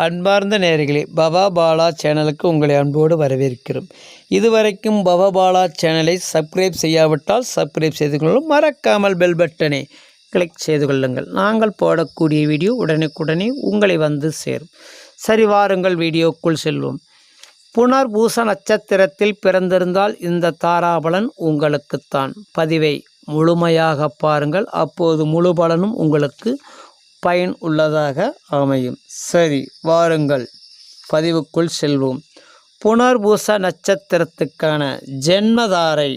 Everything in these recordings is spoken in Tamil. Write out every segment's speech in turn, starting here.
அன்பார்ந்த நேயர்களே பவா பாலா சேனலுக்கு உங்களை அன்போடு வரவேற்கிறோம். இதுவரைக்கும் பவா பாலா சேனலை சப்ஸ்கிரைப் செய்யாவிட்டால் சப்ஸ்கிரைப் செய்து கொள்ளும் மறக்காமல் பெல் பட்டனை கிளிக் செய்து கொள்ளுங்கள். நாங்கள் போடக்கூடிய வீடியோ உடனுக்குடனே உங்களை வந்து சேரும். சரி வாருங்கள் வீடியோக்குள் செல்வோம். புனர்பூச நட்சத்திரத்தில் பிறந்திருந்தால் இந்த தாராபலன் உங்களுக்குத்தான். பதிவை முழுமையாக பாருங்கள். அப்போது முழு பலனும் உங்களுக்கு பயன் உள்ளதாக அமையும். சரி வாருங்கள். பதிவுக்குள் செல்வோம். புனர்பூச நட்சத்திரத்துக்கான ஜென்மதாரை.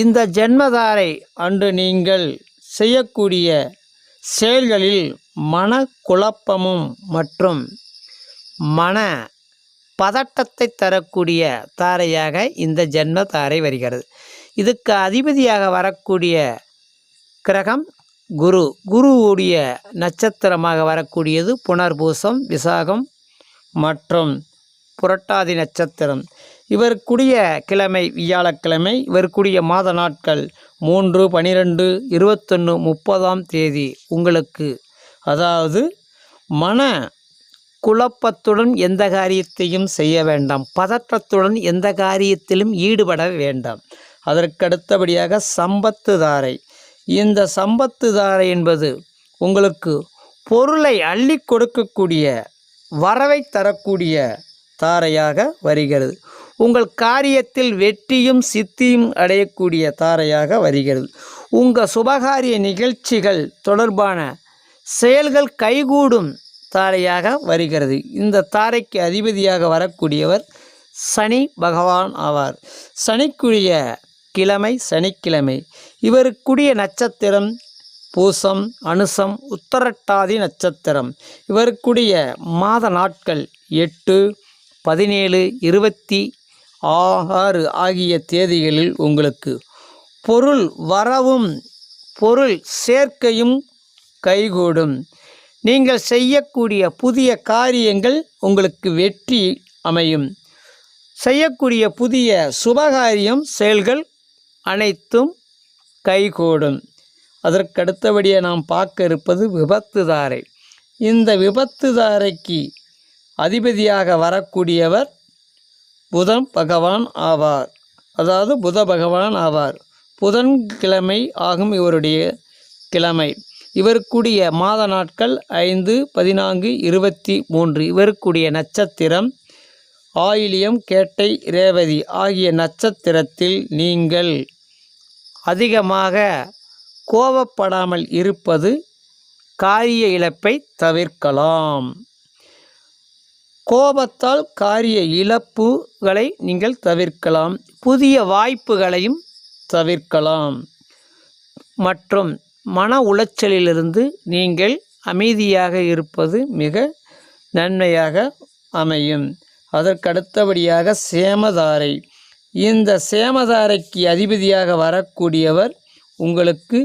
இந்த ஜென்மதாரை அன்று நீங்கள் செய்யக்கூடிய செயல்களில் மனக்குழப்பமும் மற்றும் மன பதட்டத்தை தரக்கூடிய தாரையாக இந்த ஜென்ம தாரை வருகிறது. இதுக்கு அதிபதியாக வரக்கூடிய கிரகம் குரு குருவுடைய நட்சத்திரமாக வரக்கூடியது புனர்பூசம் விசாகம் மற்றும் புரட்டாதி நட்சத்திரம். இவருக்குரிய கிழமை வியாழக்கிழமை இவருக்குரிய மாத நாட்கள் மூன்று பனிரெண்டு இருபத்தொன்று முப்பதாம் தேதி உங்களுக்கு. அதாவது மன குழப்பத்துடன் எந்த காரியத்தையும் செய்ய வேண்டாம். பதற்றத்துடன் எந்த காரியத்திலும் ஈடுபட வேண்டாம். அதற்கடுத்தபடியாக சம்பத்து தாரை இந்த சம்பத்து தாரை என்பது உங்களுக்கு பொருளை அள்ளி கொடுக்கக்கூடிய வரவை தரக்கூடிய தாரையாக வருகிறது. உங்கள் காரியத்தில் வெற்றியும் சித்தியும் அடையக்கூடிய தாரையாக வருகிறது. உங்கள் சுபகாரிய நிகழ்ச்சிகள் தொடர்பான செயல்கள் கைகூடும் தாரையாக வருகிறது. இந்த தாரைக்கு அதிபதியாக வரக்கூடியவர் சனி பகவான் ஆவார். சனிக்குரிய கிழமை சனிக்கிழமை. இவருக்குரிய நட்சத்திரம் பூசம் அனுசம் உத்தரட்டாதி நட்சத்திரம். இவருக்குரிய மாத நாட்கள் எட்டு பதினேழு இருபத்தி ஆறு ஆகிய தேதிகளில் உங்களுக்கு பொருள் வரவும் பொருள் சேர்க்கையும் கைகூடும். நீங்கள் செய்யக்கூடிய புதிய காரியங்கள் உங்களுக்கு வெற்றி அமையும். செய்யக்கூடிய புதிய சுபகாரியம் செயல்கள் அனைத்தும் கைகூடும். அதற்கடுத்தபடியே நாம் பார்க்க இருப்பது விபத்துதாரை இந்த விபத்துதாரைக்கு அதிபதியாக வரக்கூடியவர் புதன் பகவான் ஆவார். அதாவது புத பகவான் ஆவார். புதன்கிழமை ஆகும் இவருடைய கிழமை. இவருக்குரிய மாத நாட்கள் ஐந்து பதினான்கு இருபத்தி மூன்று. இவருக்குரிய நட்சத்திரம் ஆயிலியம் கேட்டை ரேவதி ஆகிய நட்சத்திரத்தில் நீங்கள் அதிகமாக கோபப்படாமல் இருப்பது காரிய இழப்பை தவிர்க்கலாம். கோபத்தால் காரிய இழப்புகளை நீங்கள் தவிர்க்கலாம். புதிய வாய்ப்புகளையும் தவிர்க்கலாம். மற்றும் மன உளைச்சலிலிருந்து நீங்கள் அமைதியாக இருப்பது மிக நன்மையாக அமையும். அதற்கடுத்தபடியாக சேமதாரை. இந்த சேமதாரைக்கு அதிபதியாக வரக்கூடியவர் உங்களுக்கு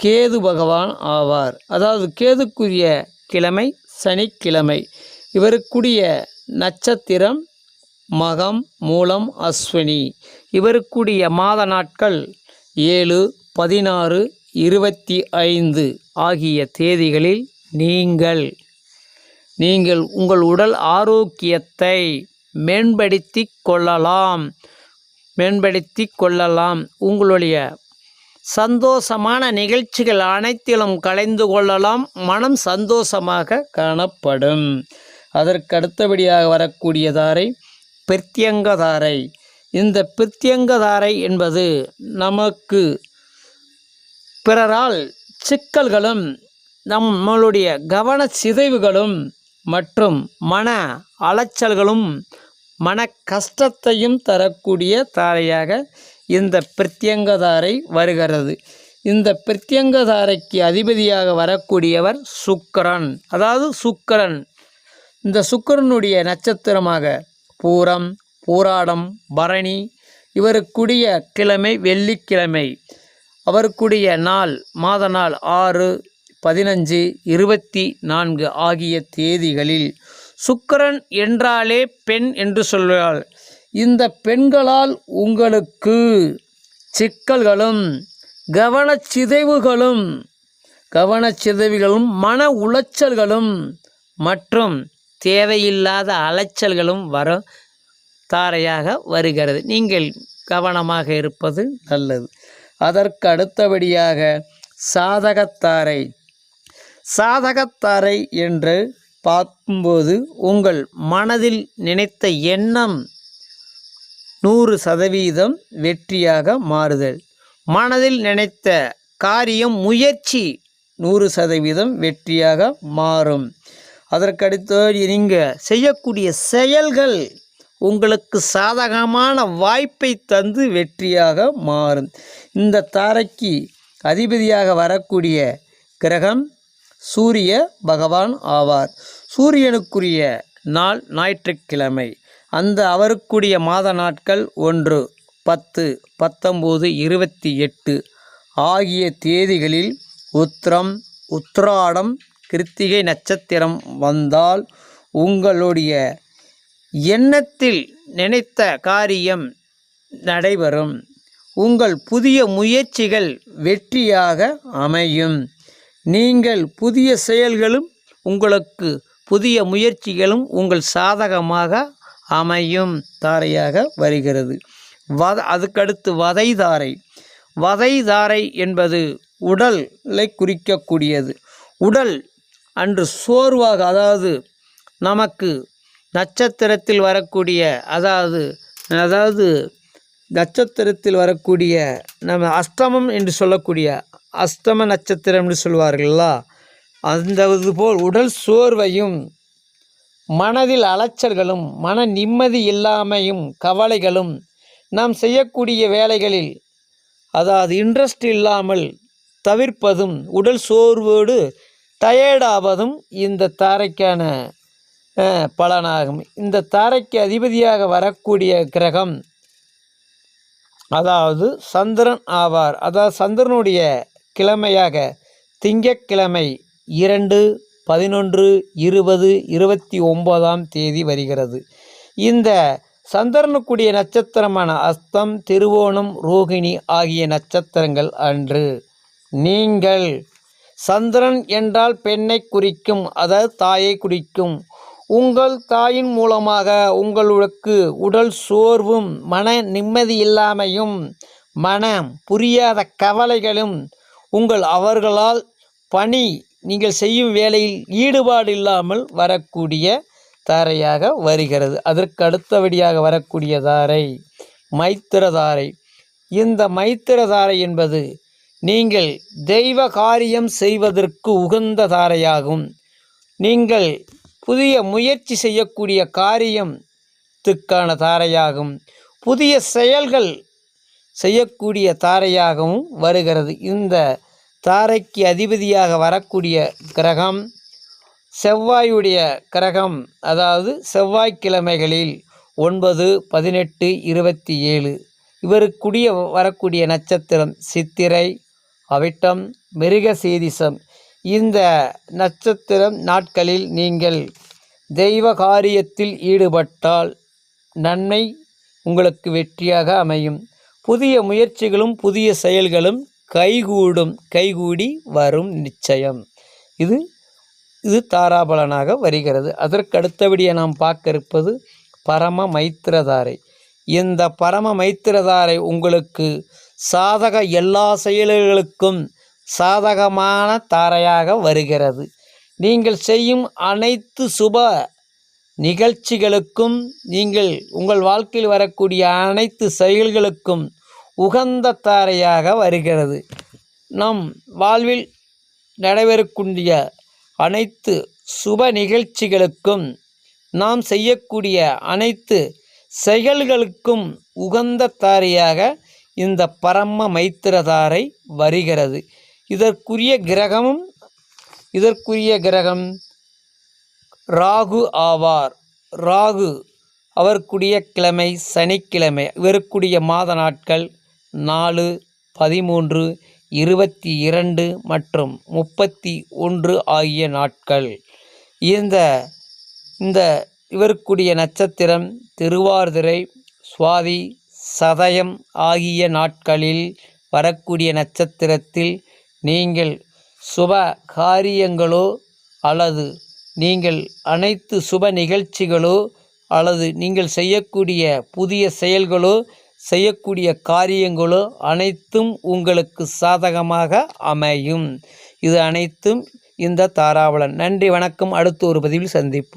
கேது பகவான் ஆவார். அதாவது கேதுக்குரிய கிழமை சனிக்கிழமை. இவருக்குரிய நட்சத்திரம் மகம் மூலம் அஸ்வினி. இவருக்குரிய மாத நாட்கள் ஏழு பதினாறு இருபத்தி ஐந்து ஆகிய தேதிகளில் நீங்கள் நீங்கள் உங்கள் உடல் ஆரோக்கியத்தை மேம்படுத்தி கொள்ளலாம். மேம்படுத்தி கொள்ளலாம். உங்களுடைய சந்தோஷமான நிகழ்ச்சிகள் அனைத்திலும் கலைந்து கொள்ளலாம். மனம் சந்தோஷமாக காணப்படும். அதற்கடுத்தபடியாக வரக்கூடிய தாரை பிரத்யங்கதாரை இந்த பிரத்யங்கதாரை என்பது நமக்கு பிறரால் சிக்கல்களும் நம்மளுடைய கவன சிதைவுகளும் மற்றும் மன அலைச்சல்களும் மன கஷ்டத்தையும் தரக்கூடிய தாரையாக இந்த பிரத்யங்கதாரை வருகிறது. இந்த பிரத்யங்கதாரைக்கு அதிபதியாக வரக்கூடியவர் சுக்கரன். அதாவது சுக்கரன். இந்த சுக்கரனுடைய நட்சத்திரமாக பூரம் பூராடம் பரணி இவருக்குரிய கிழமை வெள்ளிக்கிழமை. அவருக்குடைய நாள் மாத நாள் ஆறு பதினஞ்சு இருபத்தி நான்கு ஆகிய தேதிகளில் சுக்கரன் என்றாலே பெண் என்று சொல்வாள். இந்த பெண்களால் உங்களுக்கு சிக்கல்களும் கவனச்சிதைவுகளும் கவனச்சிதைவுகளும் மன உளைச்சல்களும் மற்றும் தேவையில்லாத அலைச்சல்களும் வர தாரையாக வருகிறது. நீங்கள் கவனமாக இருப்பது நல்லது. அதற்கு அடுத்தபடியாக சாதகத்தாரை. சாதகத்தாரை என்று பார்க்கும்போது உங்கள் மனதில் நினைத்த எண்ணம் நூறு சதவீதம் வெற்றியாக மாறுதல். மனதில் நினைத்த காரியம் முயற்சி நூறு சதவீதம் வெற்றியாக மாறும். அதற்கடுத்து நீங்கள் செய்யக்கூடிய செயல்கள் உங்களுக்கு சாதகமான வாய்ப்பை தந்து வெற்றியாக மாறும். இந்த தாரைக்கு அதிபதியாக வரக்கூடிய கிரகம் சூரிய பகவான் ஆவார். சூரியனுக்குரிய நாள் ஞாயிற்றுக்கிழமை. அந்த அவருக்குரிய மாத நாட்கள் ஒன்று பத்து பத்தொம்போது இருபத்தி எட்டு ஆகிய தேதிகளில் உத்திரம் உத்திராடம் கிருத்திகை நட்சத்திரம் வந்தால் உங்களுடைய எண்ணத்தில் நினைத்த காரியம் நடைபெறும். உங்கள் புதிய முயற்சிகள் வெற்றியாக அமையும். நீங்கள் புதிய செயல்களும் உங்களுக்கு புதிய முயற்சிகளும் உங்கள் சாதகமாக அமையும் தாரையாக வருகிறது. வத அதுக்கடுத்து வதை தாரை வதை தாரை என்பது உடலை குறிக்கக்கூடியது. உடல் அன்று சோர்வாக அதாவது நமக்கு நட்சத்திரத்தில் வரக்கூடிய அதாவது அதாவது நட்சத்திரத்தில் வரக்கூடிய நம்ம அஸ்தமம் என்று சொல்லக்கூடிய அஸ்தம நட்சத்திரம் என்று சொல்வார்களா அந்த இது போல் உடல் சோர்வையும் மனதில் அலைச்சல்களும் மன நிம்மதி இல்லாமையும் கவலைகளும் நாம் செய்யக்கூடிய வேலைகளில் அதாவது இன்ட்ரெஸ்ட் இல்லாமல் தவிர்ப்பதும் உடல் சோர்வோடு டயர்டாவதும் இந்த தாரைக்கான பலனாகும். இந்த தாரைக்கு அதிபதியாக வரக்கூடிய கிரகம் அதாவது சந்திரன் ஆவார். அதாவது சந்திரனுடைய கிழமையாக திங்கக்கிழமை இரண்டு பதினொன்று இருபது இருபத்தி ஒன்பதாம் தேதி வருகிறது. இந்த சந்திரனுக்குரிய நட்சத்திரமான அஸ்தம் திருவோணம் ரோகிணி ஆகிய நட்சத்திரங்கள் அன்று. நீங்கள் சந்திரன் என்றால் பெண்ணை குறிக்கும் அதாவது தாயை குறிக்கும். உங்கள் தாயின் மூலமாக உங்களுக்கு உடல் சோர்வும் மன நிம்மதி இல்லாமையும் மனம் புரியாத கவலைகளும் உங்கள் அவர்களால் பணி நீங்கள் செய்யும் வேலையில் ஈடுபாடு இல்லாமல் வரக்கூடிய தாரையாக வருகிறது. அதற்கு அடுத்தபடியாக வரக்கூடிய தாரை மைத்திரதாரை இந்த மைத்திரதாரை என்பது நீங்கள் தெய்வ காரியம் செய்வதற்கு உகந்த தாரையாகும். நீங்கள் புதிய முயற்சி செய்யக்கூடிய காரியத்துக்கான தாரையாகும். புதிய செயல்கள் செய்யக்கூடிய தாரையாகவும் வருகிறது. இந்த தாரைக்கு அதிபதியாக வரக்கூடிய கிரகம் செவ்வாயுடைய கிரகம் அதாவது செவ்வாய்க்கிழமைகளில் ஒன்பது பதினெட்டு இருபத்தி ஏழு. இவருக்குடிய வரக்கூடிய நட்சத்திரம் சித்திரை அவிட்டம் மிருகசீரிசம் இந்த நட்சத்திரம் நாட்களில் நீங்கள் தெய்வ காரியத்தில் ஈடுபட்டால் நன்மை உங்களுக்கு வெற்றியாக அமையும். புதிய முயற்சிகளும் புதிய செயல்களும் கைகூடும் கைகூடி வரும் நிச்சயம். இது இது தாராபலனாக வருகிறது. அதற்கு அடுத்தபடியாக நாம் பார்க்க இருப்பது பரம மைத்திரதாரை. இந்த பரம மைத்திரதாரை உங்களுக்கு சாதக எல்லா செயல்களுக்கும் சாதகமான தாரையாக வருகிறது. நீங்கள் செய்யும் அனைத்து சுப நிகழ்ச்சிகளுக்கும் நீங்கள் உங்கள் வாழ்க்கையில் வரக்கூடிய அனைத்து செயல்களுக்கும் உகந்த தாரையாக வருகிறது. நம் வாழ்வில் நடைபெறக்கூடிய அனைத்து சுப நிகழ்ச்சிகளுக்கும் நாம் செய்யக்கூடிய அனைத்து செயல்களுக்கும் உகந்த தாரையாக இந்த பரம மைத்திரதாரை வருகிறது. இதற்குரிய கிரகமும் இதற்குரிய கிரகம் ராகு ஆவார். ராகு அவருக்குரிய கிழமை சனிக்கிழமை இவருக்குரிய மாத நாட்கள் நாலு பதிமூன்று இருபத்தி இரண்டு மற்றும் முப்பத்தி ஒன்று ஆகிய நாட்கள். இந்த இந்த இவருக்குரிய நட்சத்திரம் திருவாதிரை சுவாதி சதயம் ஆகிய நாட்களில் வரக்கூடிய நட்சத்திரத்தில் நீங்கள் சுப காரியங்களோ அல்லது நீங்கள் அனைத்து சுப நிகழ்ச்சிகளோ அல்லது நீங்கள் செய்யக்கூடிய புதிய செயல்களோ செய்யக்கூடிய காரியங்களோ அனைத்தும் உங்களுக்கு சாதகமாக அமையும். இது அனைத்தும் இந்த தாராபலன் நன்றி வணக்கம். அடுத்த ஒரு பதிவில் சந்திப்போம்.